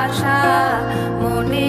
আশা মনে